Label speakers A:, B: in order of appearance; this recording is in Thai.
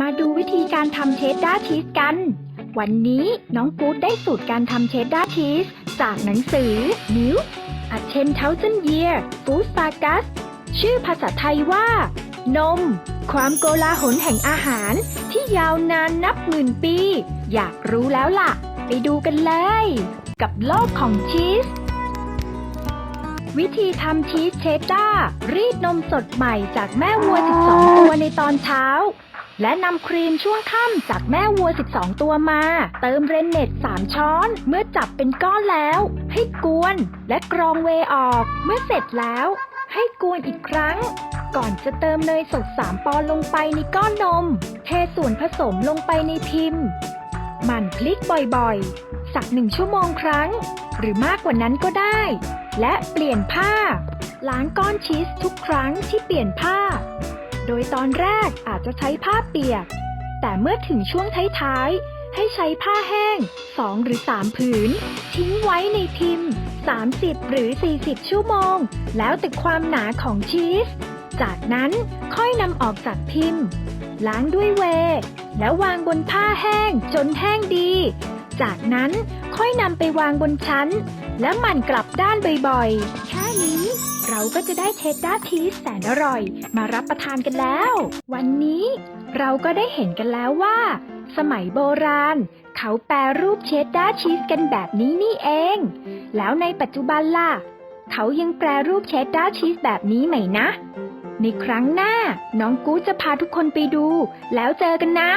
A: มาดูวิธีการทำเชดดาร์ชีสกัน วันนี้น้องกู๊ดได้สูตรการทำเชดดาร์ชีสจากหนังสือ New A 10,000 Year Food Saga ชื่อภาษาไทยว่า นม ความโกลาหลแห่งอาหารที่ยาวนานนับหมื่นปี อยากรู้แล้วล่ะ ไปดูกันเลย กับโลกของชีส วิธีทำชีสเชดดาร์รีดนมสดใหม่จากแม่วัว 12 ตัวในตอนเช้า และนำครีมช่วงค่ำจากแม่วัว 12 ตัวมา เติมเรนเน็ต3 ช้อน เมื่อจับเป็นก้อนแล้ว ให้กวนและกรองเวออก เมื่อเสร็จแล้ว ให้กวนอีกครั้ง ก่อนจะเติมเนยสด 3 ปอนดลงไปในก้อนนม เทส่วนผสมลงไปในพิมพ์หมั่นคลิกบ่อยๆ สักหนึ่งชั่วโมงครั้ง หรือมากกว่านั้นก็ได้ และเปลี่ยนผ้า ล้างก้อนชีสทุกครั้งที่เปลี่ยนผ้า โดยตอนแรกอาจจะใช้ผ้าเปียก แต่เมื่อถึงช่วงท้ายๆ ให้ใช้ผ้าแห้ง 2 หรือ 3 ผืน ทิ้งไว้ในพิมพ์ 30 หรือ 40 ชั่วโมง แล้วแต่ความหนาของชีส จากนั้นค่อยนำออกจากพิมพ์ ล้างด้วยเว แล้ววางบนผ้าแห้งจนแห้งดี จากนั้นค่อยนำไปวางบนชั้น และหมั่นกลับด้านบ่อยๆ แค่นี้ เราก็จะได้เชดดาร์ชีสแสนอร่อย มารับประทานกันแล้ว วันนี้เราก็ได้เห็นกันแล้วว่า สมัยโบราณ เขาแปรรูปเชดดาร์ชีสกันแบบนี้นี่เอง แล้วในปัจจุบันล่ะ เขายังแปรรูปเชดดาร์ชีสแบบนี้ไหมนะ ในครั้งหน้า น้องกู๊ดจะพาทุกคนไปดู แล้วเจอกันนะ